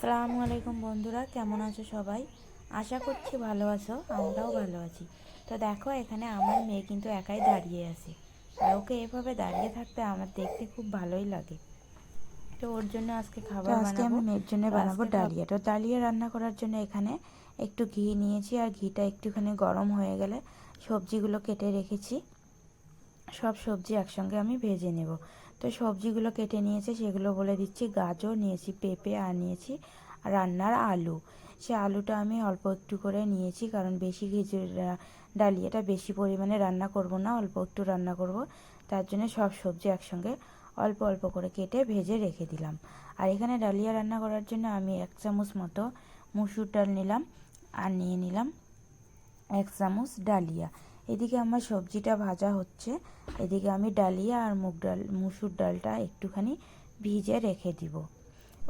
আসসালামু আলাইকুম বন্ধুরা কেমন আছো সবাই? আশা করছি ভালো আছো আমরাও ভালো আছি। তো দেখো এখানে আমার মেয়ে কিন্তু একাই দাঁড়িয়ে আছে। আর ওকে এভাবে দাঁড়িয়ে থাকতে আমার দেখতে খুব ভালোই লাগে। তো ওর জন্য আজকে খাবার আজকে আমি মেয়ের জন্য বানাবো ডালিয়া। তো ডালিয়া রান্না করার জন্য এখানে একটু ঘি নিয়েছি আর ঘিটা একটুখানি গরম হয়ে গেলে সবজিগুলো কেটে রেখেছি। সব সবজি একসঙ্গে আমি ভেজে নেব। তো সবজিগুলো কেটে নিয়েছে, সেগুলো বলে দিচ্ছি গাজর নিয়েছি, পেঁপে আর নিয়েছি রান্নার আলু। সে আলুটা আমি অল্প একটু করে নিয়েছি, কারণ বেশি ঘিচুর ডালিয়াটা বেশি পরিমাণে রান্না করব না, অল্প একটু রান্না করব। তার জন্য সব সবজি একসঙ্গে অল্প অল্প করে কেটে ভেজে রেখে দিলাম। আর এখানে ডালিয়া রান্না করার জন্য আমি এক চামচ মতো মুসুর ডাল নিলাম, আর নিয়ে নিলাম এক চামচ ডালিয়া। এদিকে আমার সবজিটা ভাজা হচ্ছে। এদিকে আমি ডালিয়া আর মুগ ডাল মুসুর ডালটা একটুখানি ভিজে রেখে দিব।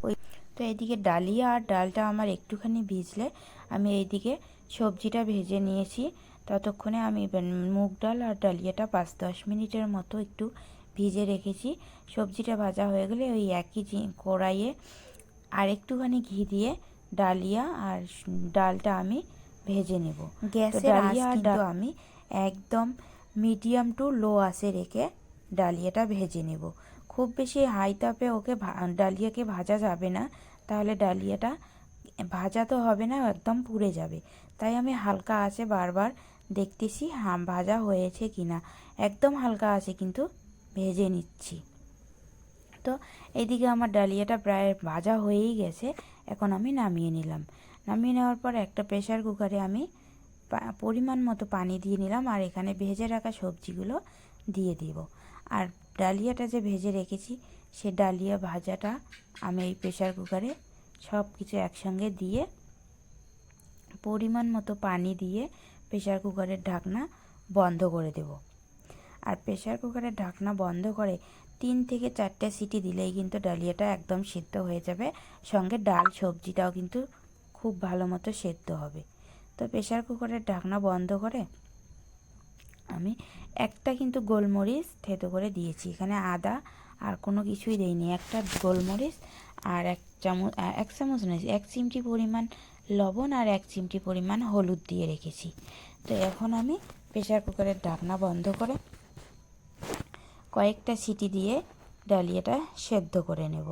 ওই তো এদিকে ডালিয়া আর ডালটা আমার একটুখানি ভিজলে আমি এইদিকে সবজিটা ভেজে নিয়েছি। ততক্ষণে আমি মুগ ডাল আর ডালিয়াটা পাঁচ দশ মিনিটের মতো একটু ভিজে রেখেছি। সবজিটা ভাজা হয়ে গেলে ওই একই কড়াইয়ে আর একটুখানি ঘি দিয়ে ডালিয়া আর ডালটা আমি ভেজে নেব। গ্যাসের ডালিয়া আর ডাল আমি একদম মিডিয়াম টু লো আসে রেখে ডালিয়াটা ভেজে নেব। খুব বেশি হাই তাপে ওকে ডালিয়াকে ভাজা যাবে না, তাহলে ডালিয়াটা ভাজা তো হবে না, একদম পুড়ে যাবে। তাই আমি হালকা আছে বারবার দেখতেছি হাম ভাজা হয়েছে কি না একদম হালকা আছে কিন্তু ভেজে নিচ্ছি। তো এদিকে আমার ডালিয়াটা প্রায় ভাজা হয়েই গেছে, এখন আমি নামিয়ে নিলাম। নামিয়ে নেওয়ার পর একটা প্রেশার কুকারে আমি পরিমাণ মতো পানি দিয়ে নিলাম আর এখানে ভেজে রাখা সবজিগুলো দিয়ে দিব। আর ডালিয়াটা যে ভেজে রেখেছি, সে ডালিয়া ভাজাটা আমি এই প্রেশার কুকারে সব কিছু একসঙ্গে দিয়ে পরিমাণ মতো পানি দিয়ে প্রেশার কুকারের ঢাকনা বন্ধ করে দেব। আর প্রেশার কুকারের ঢাকনা বন্ধ করে তিন থেকে চারটে সিটি দিলেই কিন্তু ডালিয়াটা একদম সেদ্ধ হয়ে যাবে। সঙ্গে ডাল, সবজিটাও কিন্তু খুব ভালো মতো সেদ্ধ হবে। তো প্রেশার কুকারের ঢাকনা বন্ধ করে আমি একটা কিন্তু গোলমরিচ থেতো করে দিয়েছি। এখানে আদা আর কোনো কিছুই দেইনি। একটা গোলমরিচ আর এক চামচ এক চামচ নয়, এক চিমটি পরিমাণ লবণ আর এক চিমটি পরিমাণ হলুদ দিয়ে রেখেছি। তো এখন আমি প্রেশার কুকারের ঢাকনা বন্ধ করে কয়েকটা সিটি দিয়ে ডালিয়াটা সেদ্ধ করে নেব।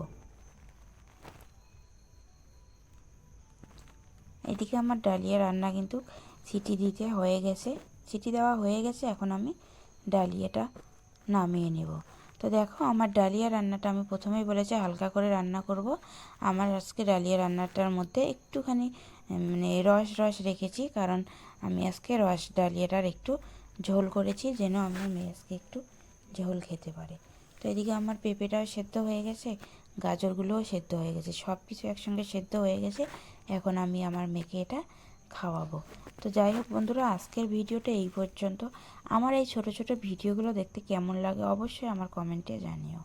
এদিকে আমার ডালিয়া রান্না কিন্তু সিটি দিতে হয়ে গেছে। সিটি দেওয়া হয়ে গেছে, এখন আমি ডালিয়াটা নামিয়ে নেব। তো দেখো, আমার ডালিয়া রান্নাটা আমি প্রথমেই বলেছি, হালকা করে রান্না করব। আমার আজকে ডালিয়া রান্নাটার মধ্যে একটুখানি মানে রস রস রেখেছি, কারণ আমি আজকে রস ডালিয়াটার একটু ঝোল করেছি, যেন আমার মেয়ে আজকে একটু ঝোল খেতে পারে। তো এদিকে আমার পেঁপেটাও সেদ্ধ হয়ে গেছে গাজরগুলোও সেদ্ধ হয়ে গেছে। সব কিছু একসঙ্গে সেদ্ধ হয়ে গেছে। এখন আমি আমার মেয়েকে এটা খাওয়াবো। তো যাই হোক বন্ধুরা, আজকের ভিডিওটা এই পর্যন্ত। আমার এই ছোট ছোট ভিডিওগুলো দেখতে কেমন লাগে অবশ্যই আমার কমেন্টে জানিও।